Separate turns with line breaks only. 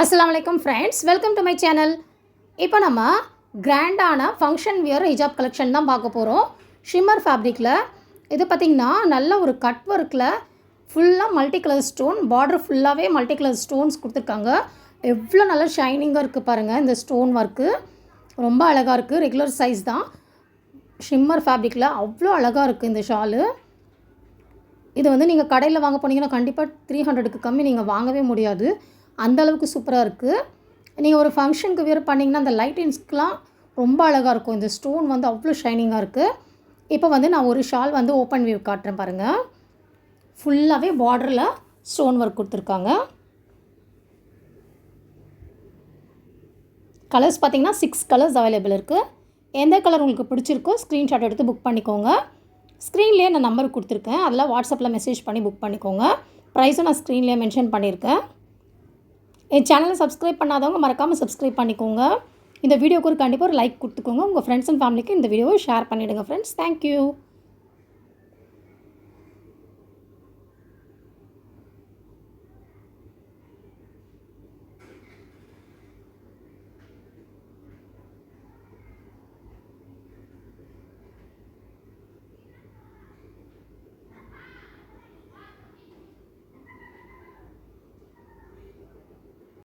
அஸ்லாம் வலைக்கம் friends welcome to my channel இப்போ நம்ம கிராண்டான ஃபங்க்ஷன் வியர் ஹிஜாப் கலெக்ஷன் தான் பார்க்க போகிறோம் ஷிம்மர் ஃபேப்ரிக்கில் இது பார்த்திங்கன்னா நல்ல ஒரு கட் ஒர்க்கில் ஃபுல்லாக மல்டி கலர் ஸ்டோன் பார்டர் ஃபுல்லாகவே மல்டி கலர் ஸ்டோன்ஸ் கொடுத்துருக்காங்க. எவ்வளோ நல்லா ஷைனிங்காக இருக்குது பாருங்கள் இந்த ஸ்டோன் ஒர்க்கு ரொம்ப அழகாக இருக்குது ரெகுலர் சைஸ் தான். ஷிம்மர் ஃபேப்ரிக்கில் அவ்வளோ அழகாக இருக்குது இந்த ஷாலு இது வந்து நீங்கள் கடையில் வாங்க போனீங்கன்னா கண்டிப்பாக த்ரீ ஹண்ட்ரடுக்கு கம்மி நீங்கள் வாங்கவே முடியாது. அந்த அளவுக்கு சூப்பராக இருக்குது நீங்கள் ஒரு ஃபங்க்ஷனுக்கு வியர் பண்ணிங்கன்னா அந்த லைட்டிங்ஸ்க்கெலாம் ரொம்ப அழகாக இருக்கும். இந்த ஸ்டோன் வந்து அவ்வளோ ஷைனிங்காக இருக்குது இப்போ வந்து நான் ஒரு ஷால் வந்து ஓப்பன் வியூ காட்டுறேன் பாருங்கள் ஃபுல்லாகவே பார்டரில் ஸ்டோன் ஒர்க் கொடுத்துருக்காங்க. கலர்ஸ் பார்த்தீங்கன்னா சிக்ஸ் கலர்ஸ் அவைலபிள் இருக்குது எந்த கலர் உங்களுக்கு பிடிச்சிருக்கோ ஸ்க்ரீன்ஷாட் எடுத்து புக் பண்ணிக்கோங்க. ஸ்க்ரீன்லேயே நான் நம்பர் கொடுத்துருக்கேன். அதில் வாட்ஸ்அப்பில் மெசேஜ் பண்ணி புக் பண்ணிக்கோங்க. ப்ரைஸும் நான் ஸ்க்ரீன்லேயே மென்ஷன் பண்ணியிருக்கேன். என் சேனலை சப்ஸ்கிரைப் பண்ணாதவங்க மறக்காமல் சப்ஸ்கிரைப் பண்ணிக்கோங்க. இந்த வீடியோக்கு ஒரு கண்டிப்பாக ஒரு லைக் கொடுத்துக்கோங்க. உங்கள் ஃப்ரெண்ட்ஸ் அண்ட் ஃபேமிலிக்கு இந்த வீடியோவை ஷேர் பண்ணிவிடுங்க ஃப்ரெண்ட்ஸ் தேங்க்யூ